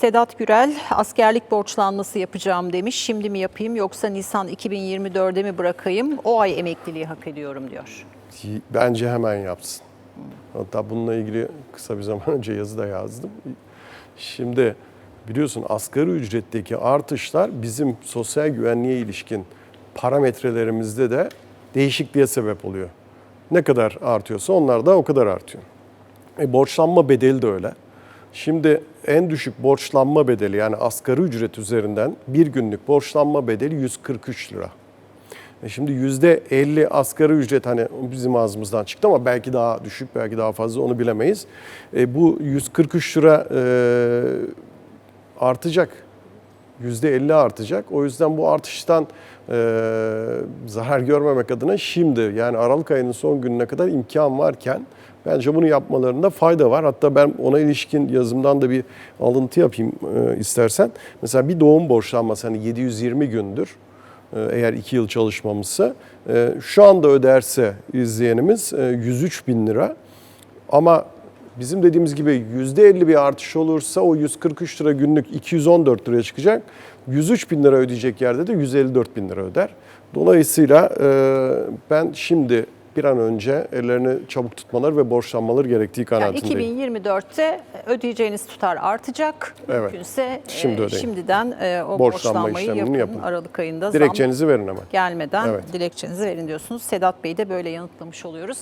Sedat Gürel askerlik borçlanması yapacağım demiş. Şimdi mi yapayım yoksa Nisan 2024'de mi bırakayım? O ay emekliliği hak ediyorum diyor. Bence hemen yapsın. Hatta bununla ilgili kısa bir zaman önce yazı da yazdım. Şimdi biliyorsun asgari ücretteki artışlar bizim sosyal güvenliğe ilişkin parametrelerimizde de değişikliğe sebep oluyor. Ne kadar artıyorsa onlar da o kadar artıyor. E, borçlanma bedeli de öyle. Şimdi en düşük borçlanma bedeli yani asgari ücret üzerinden bir günlük borçlanma bedeli 143 lira. E Şimdi yüzde 50 asgari ücret hani bizim ağzımızdan çıktı ama belki daha düşük belki daha fazla onu bilemeyiz. E bu 143 lira e, artacak. Yüzde 50 artacak. O yüzden bu artıştan e, zarar görmemek adına şimdi yani Aralık ayının son gününe kadar imkan varken bence bunu yapmalarında fayda var. Hatta ben ona ilişkin yazımdan da bir alıntı yapayım e, istersen. Mesela bir doğum borçlanması hani 720 gündür eğer 2 yıl çalışmamışsa şu anda öderse izleyenimiz e, 103 bin lira ama bizim dediğimiz gibi %50 bir artış olursa o 143 lira günlük 214 liraya çıkacak. 103 bin lira ödeyecek yerde de 154 bin lira öder. Dolayısıyla e, ben şimdi bir an önce ellerini çabuk tutmaları ve borçlanmaları gerektiği Yani kanaatindeyim. 2024'te ödeyeceğiniz tutar artacak. Evet. Mümkünse Şimdi e, ödeyin. şimdiden e, o Borçlanma borçlanmayı işlemini yapın. yapın. Aralık ayında Dilekçenizi verin hemen. gelmeden Evet. dilekçenizi verin diyorsunuz. Sedat Bey de böyle yanıtlamış oluyoruz.